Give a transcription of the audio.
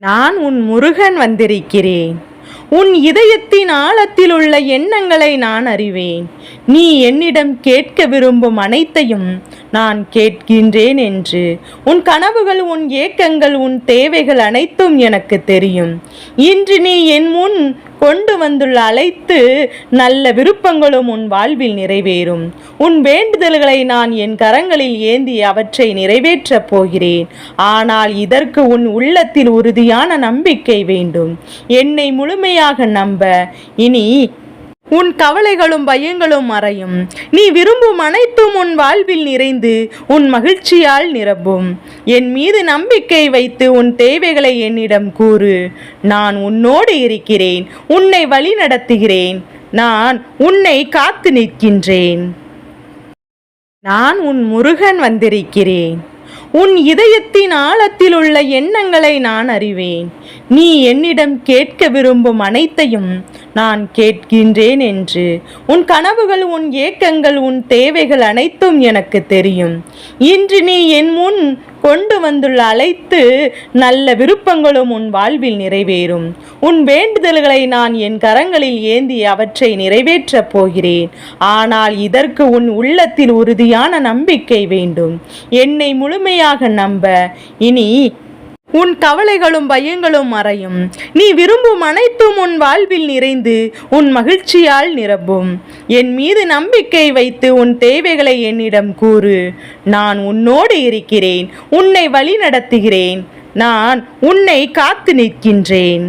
நான் உன் முருகன் வந்திருக்கிறேன். உன் இதயத்தின் ஆழத்தில் உள்ள எண்ணங்களை நான் அறிவேன். நீ என்னிடம் கேட்க விரும்பும் அனைத்தையும் நான் கேட்கின்றேன் என்று. உன் கனவுகள் உன் ஏக்கங்கள் உன் தேவைகள் அனைத்தும் எனக்கு தெரியும். இன்று நீ என் முன் கொண்டு வந்துள்ள அழைத்து நல்ல விருப்பங்களும் உன் வாழ்வில் நிறைவேறும். உன் வேண்டுதல்களை நான் என் கரங்களில் ஏந்தி அவற்றை நிறைவேற்றப் போகிறேன். ஆனால் இதற்கு உன் உள்ளத்தில் உறுதியான நம்பிக்கை வேண்டும். என்னை முழுமையாக நம்ப. இனி உன் கவலைகளும் பயங்களும் மறையும். நீ விரும்பும் அனைத்தும் உன் வாழ்வில் நிறைந்து உன் மகிழ்ச்சியால் நிரப்பும். என் மீது நம்பிக்கை வைத்து உன் தேவைகளை என்னிடம் கூறு. நான் உன்னோடு இருக்கிறேன் உன்னை வழி நடத்துகிறேன். நான் உன்னை காத்து நிற்கின்றேன். நான் உன் முருகன் வந்திருக்கிறேன். உன் இதயத்தின் ஆழத்தில் உள்ள எண்ணங்களை நான் அறிவேன். நீ என்னிடம் கேட்க விரும்பும் அனைத்தையும் நான் கேட்கின்றேன் என்று. உன் கனவுகள் உன் ஏக்கங்கள் உன் தேவைகள் அனைத்தும் எனக்கு தெரியும். இன்று நீ என் முன் கொண்டு வந்துள்ள அழைத்து நல்ல விருப்பங்களும் உன் வாழ்வில் நிறைவேறும். உன் வேண்டுதல்களை நான் என் கரங்களில் ஏந்தி அவற்றை நிறைவேற்றப் போகிறேன். ஆனால் இதற்கு உன் உள்ளத்தில் உறுதியான நம்பிக்கை வேண்டும். என்னை முழுமையாக நம்ப. இனி உன் கவலைகளும் பயங்களும் மறையும். நீ விரும்பும் அனைத்தும் உன் வாழ்வில் நிறைந்து உன் மகிழ்ச்சியால் நிரப்பும். என் மீது நம்பிக்கை வைத்து உன் தேவைகளை என்னிடம் கூறு. நான் உன்னோடு இருக்கிறேன். உன்னை வழி நடத்துகிறேன் நான் உன்னை காத்து நிற்கின்றேன்.